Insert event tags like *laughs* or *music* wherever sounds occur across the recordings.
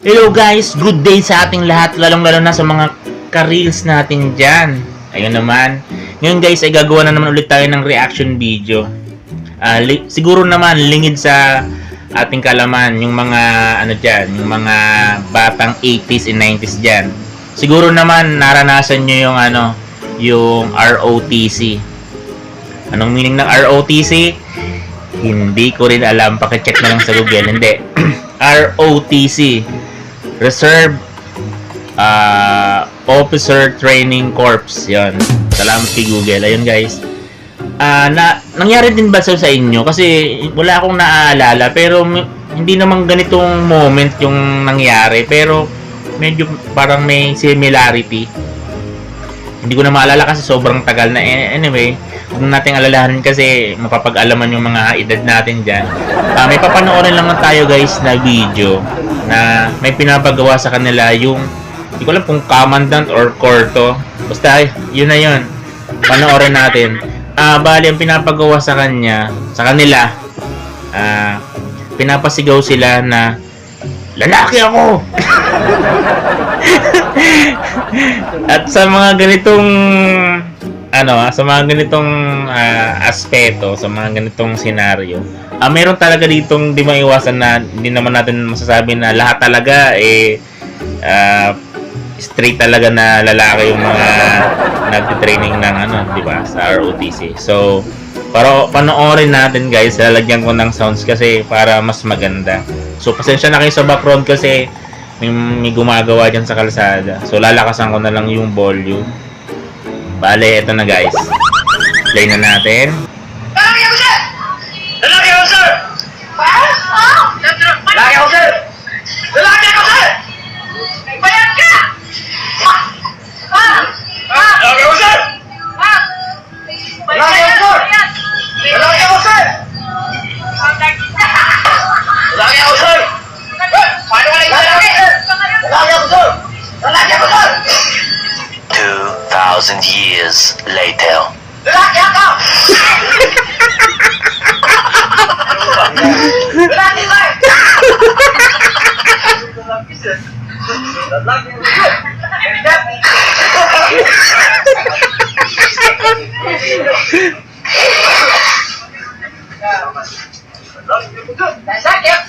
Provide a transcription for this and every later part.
Hello guys, good day sa ating lahat, lalong-lalo na sa mga ka-reels natin dyan. Ayun naman. Ngayon guys, ay gagawa na naman ulit tayo ng reaction video. Ah, li- siguro naman, lingid sa ating kalaman, yung mga, ano dyan, yung mga batang 80s and 90s dyan. Siguro naman, naranasan nyo yung, ano, yung ROTC. Anong meaning ng ROTC? Hindi ko rin alam. Pakicheck na lang sa Google. Hindi. *clears throat* ROTC. Reserve uh, Officer Training Corps. Yan. Salamat kay Google. Ayun guys. Ah, na nangyari din ba sa inyo kasi wala akong naaalala pero hindi naman ganitong moment yung nangyari pero medyo parang may similarity. Hindi ko na maalala kasi sobrang tagal na. Eh, Anyway, huwag nating alalahanin kasi mapapag-alaman yung mga edad natin dyan. Ah, may papanoorin lang tayo guys na video na may pinapagawa sa kanila yung hindi ko alam kung commandant or corto. Basta yun na yun. Panoorin natin. Ah, bali ang pinapagawa sa kanya, sa kanila, ah, pinapasigaw sila na lalaki ako. *laughs* At sa mga ganitong ano, ah, sa mga ganitong ah, aspeto, sa mga ganitong senaryo, ah, meron talaga ditong di maiwasan na hindi naman natin masasabi na lahat talaga eh ah, straight talaga na lalaki yung mga nagte-training ng ano, di ba, sa ROTC. So, para panoorin natin guys, lalagyan ko ng sounds kasi para mas maganda. So, pasensya na kayo sa background kasi may, may gumagawa dyan sa kalsada. So, lalakasan ko na lang yung volume. Bale, eto na guys. Play na natin.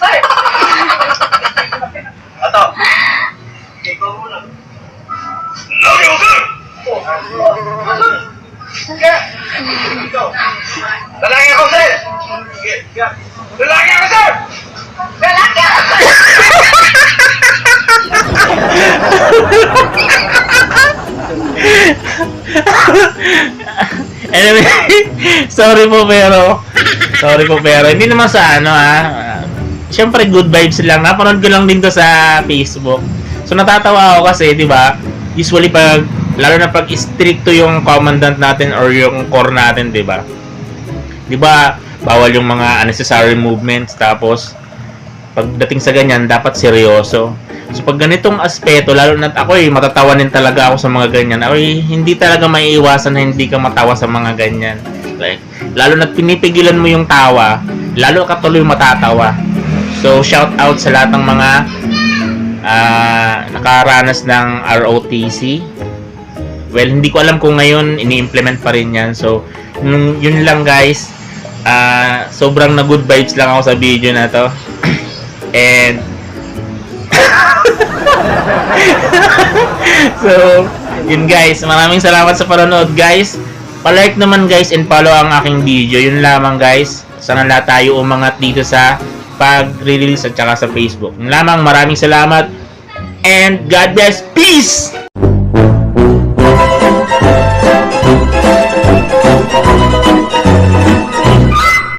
Sir! Ato! Ikaw muna. Lalaki ako, sir! Lalaki ako, sir! Lalaki ako, sir! Lalaki! Anyway, *laughs* sorry po pero sorry po pero hindi naman sa ano ah. Siyempre good vibes lang. Napanood ko lang din to sa Facebook. So natatawa ako kasi, 'di ba? Usually pag lalo na pag stricto yung commandant natin or yung core natin, 'di ba? 'Di ba? Bawal yung mga unnecessary movements tapos pagdating sa ganyan dapat seryoso. So pag ganitong aspeto, lalo na ako eh, matatawanin talaga ako sa mga ganyan. Ako eh, hindi talaga maiiwasan na hindi ka matawa sa mga ganyan. Like, lalo na pinipigilan mo yung tawa, lalo ka tuloy matatawa. So shout out sa lahat ng mga ah, nakaranas ng ROTC. Well, hindi ko alam kung ngayon ini-implement pa rin yan. So, yun, lang guys. Ah, sobrang na good vibes lang ako sa video na to. *coughs* And *laughs* so, yun guys. Maraming salamat sa panonood guys. Pa-like naman guys and follow ang aking video. Yun lamang guys. Sana lahat tayo umangat dito sa pag-release at saka sa Facebook. Yun lamang. Maraming salamat. And God bless. Peace!